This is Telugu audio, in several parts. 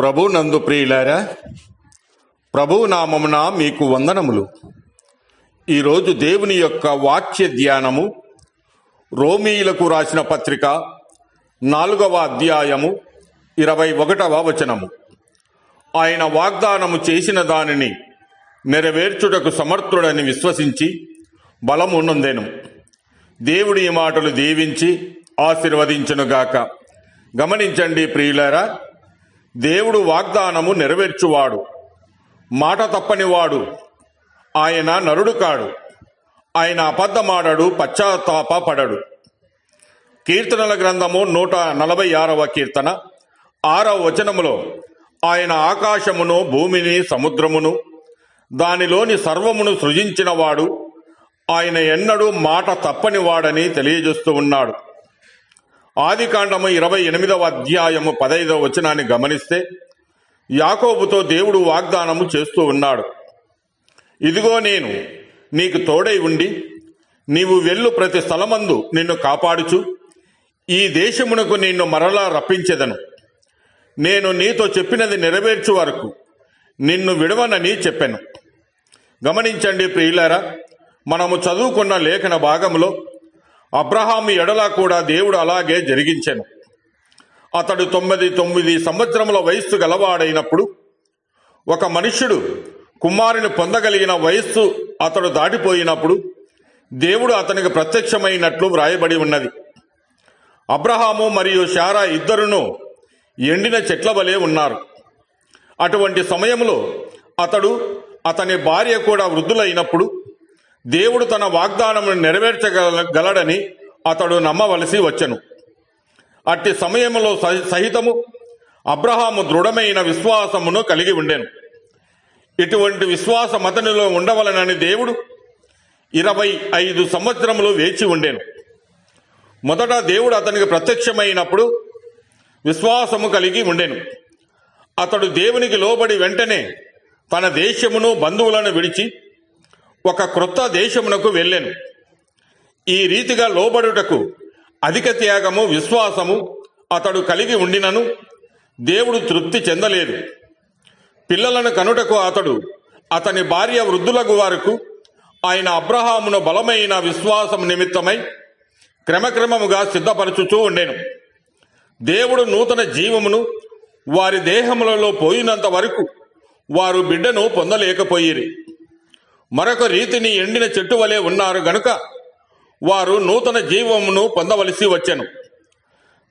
ప్రభు నందు ప్రియులారా ప్రభు నామమున మీకు వందనములు. ఈరోజు దేవుని యొక్క వాక్య ధ్యానము రోమీయులకు రాసిన పత్రిక నాలుగవ అధ్యాయము ఇరవై ఒకటవ వచనము. ఆయన వాగ్దానము చేసిన దానిని నెరవేర్చుటకు సమర్థుడని విశ్వసించి బలము నొందెను. దేవుడి ఈ మాటలు దీవించి ఆశీర్వదించునుగాక. గమనించండి ప్రియులారా దేవుడు వాగ్దానము నెరవేర్చువాడు. మాట తప్పనివాడు. ఆయన నరుడు కాడు. ఆయన అబద్ధమాడడు పశ్చాత్తాప పడడు. కీర్తనల గ్రంథము నూట నలభై ఆరవ కీర్తన. ఆరవ వచనములో ఆయన ఆకాశమును భూమిని సముద్రమును దానిలోని సర్వమును సృజించినవాడు. ఆయన ఎన్నడూ మాట తప్పనివాడని తెలియజేస్తూ ఉన్నాడు. ఆది కాండము ఇరవై ఎనిమిదవ అధ్యాయము పదైదవ వచనాన్ని గమనిస్తే యాకోబుతో దేవుడు వాగ్దానము చేస్తూ ఉన్నాడు. ఇదిగో నేను నీకు తోడై ఉండి నీవు వెళ్ళు ప్రతి స్థలమందు నిన్ను కాపాడుచు. ఈ దేశమునకు నిన్ను మరలా రప్పించెదను. నేను నీతో చెప్పినది నెరవేర్చు వరకు నిన్ను విడవనని చెప్పాను. గమనించండి ప్రియులారా మనము చదువుకున్న లేఖన భాగంలో అబ్రహాము ఎడలా కూడా దేవుడు అలాగే జరిగించెను. అతడు తొమ్మిది తొమ్మిది సంవత్సరముల వయస్సు గలవాడైనప్పుడు ఒక మనుష్యుడు కుమారుని పొందగలిగిన వయస్సు అతడు దాటిపోయినప్పుడు దేవుడు అతనికి ప్రత్యక్షమైనట్లు వ్రాయబడి ఉన్నది. అబ్రహాము మరియు శారా ఇద్దరును ఎండిన చెట్ల వలె ఉన్నారు. అటువంటి సమయంలో అతడు అతని భార్య కూడా వృద్ధులైనప్పుడు దేవుడు తన వాగ్దానమును నెరవేర్చగలడని అతడు నమ్మవలసి వచ్చెను. అట్టి సమయంలో సహితము అబ్రహాము దృఢమైన విశ్వాసమును కలిగి ఉండెను. ఇటువంటి విశ్వాసం అతనిలో ఉండవలనని దేవుడు ఇరవై ఐదు సంవత్సరములు వేచి ఉండేను. మొదట దేవుడు అతనికి ప్రత్యక్షమైనప్పుడు విశ్వాసము కలిగి ఉండెను. అతడు దేవునికి లోబడి వెంటనే తన దేశమును బంధువులను విడిచి ఒక క్రొత్త దేశమునకు వెళ్ళెను. ఈ రీతిగా లోబడుటకు అధిక త్యాగము విశ్వాసము అతడు కలిగి ఉండినను దేవుడు తృప్తి చెందలేదు. పిల్లలను కనుటకు అతడు అతని భార్య వృద్ధులకు వారకు ఆయన అబ్రహామును బలమైన విశ్వాసం నిమిత్తమై క్రమక్రమముగా సిద్ధపరచుచూ ఉండెను. దేవుడు నూతన జీవమును వారి దేహములలో పోయినంత వరకు వారు బిడ్డను పొందలేకపోయిరి. మరొక రీతిని ఎండిన చెట్టు వలె ఉన్నారు గనుక వారు నూతన జీవమును పొందవలసి వచ్చెను.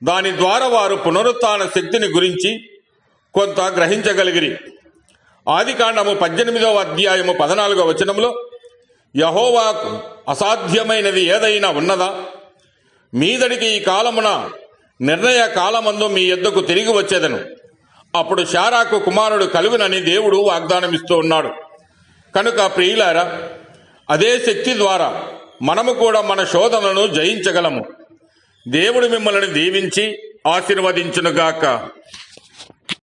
దాని ద్వారా వారు పునరుత్న శక్తిని గురించి కొంత గ్రహించగలిగిరి. ఆది కాండము పద్దెనిమిదవ అధ్యాయము పద్నాలుగవ వచనంలో యహోవాకు అసాధ్యమైనది ఏదైనా ఉన్నదా? మీదడికి ఈ కాలమున నిర్ణయ కాలమందు మీ ఎద్దకు తిరిగి వచ్చేదను. అప్పుడు శారాకు కుమారుడు కలుగునని దేవుడు వాగ్దానమిస్తూ ఉన్నాడు. కనుక ప్రియులారా అదే శక్తి ద్వారా మనము కూడా మన శోధనను జయించగలము. దేవుడు మిమ్మల్ని దీవించి ఆశీర్వదించునుగాక.